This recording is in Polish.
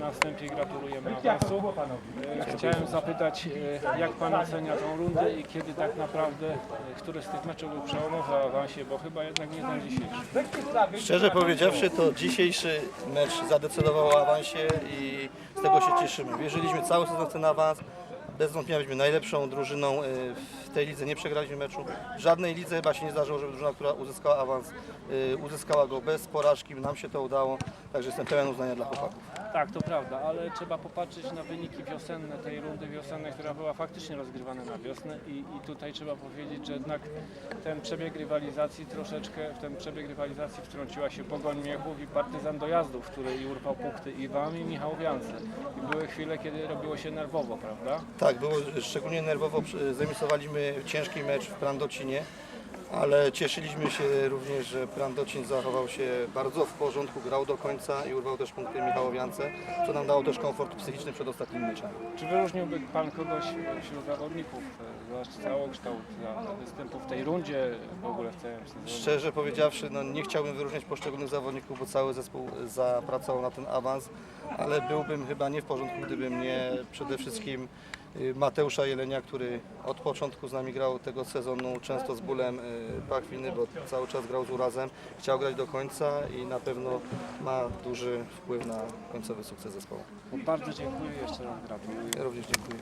Na wstępie gratulujemy awansu. E, Chciałem zapytać, e, jak Pan ocenia tą rundę i kiedy tak naprawdę, e, który z tych meczów był przełomowy awansie, bo chyba jednak nie ten dzisiejszy. Szczerze powiedziawszy, to dzisiejszy mecz zadecydował o awansie i z tego się cieszymy. Wierzyliśmy cały sezon w ten awans. Bez wątpienia byliśmy najlepszą drużyną y, w tej lidze. Nie przegraliśmy meczu. W żadnej lidze chyba się nie zdarzyło, żeby drużyna, która uzyskała awans, y, uzyskała go bez porażki. Nam się to udało, także jestem pełen uznania dla chłopaków. Tak, to prawda, ale trzeba popatrzeć na wyniki wiosenne tej rundy wiosennej, która była faktycznie rozgrywana na wiosnę i, i tutaj trzeba powiedzieć, że jednak ten przebieg rywalizacji troszeczkę, w ten przebieg rywalizacji wtrąciła się Pogoń Miechów i Partyzan Dojazdów, który i urwał punkty i Wam i Michałowiance. I były chwile, kiedy robiło się nerwowo, prawda? Tak, było szczególnie nerwowo. Zremisowaliśmy ciężki mecz w Prandocinie, ale cieszyliśmy się również, że Prandocin zachował się bardzo w porządku, grał do końca i urwał też punkty Michałowiance, co nam dało też komfort psychiczny przed ostatnimi meczami. Czy wyróżniłby Pan kogoś wśród zawodników, zwłaszcza całokształt za występu w tej rundzie, w ogóle w całym sezonie? Szczerze powiedziawszy, no nie chciałbym wyróżniać poszczególnych zawodników, bo cały zespół zapracował na ten awans, ale byłbym chyba nie w porządku, gdybym nie przede wszystkim Mateusza Jelenia, który od początku z nami grał tego sezonu, często z bólem y, pachwiny, bo cały czas grał z urazem. Chciał grać do końca i na pewno ma duży wpływ na końcowy sukces zespołu. Bardzo dziękuję, jeszcze raz gratuluję. Ja również dziękuję.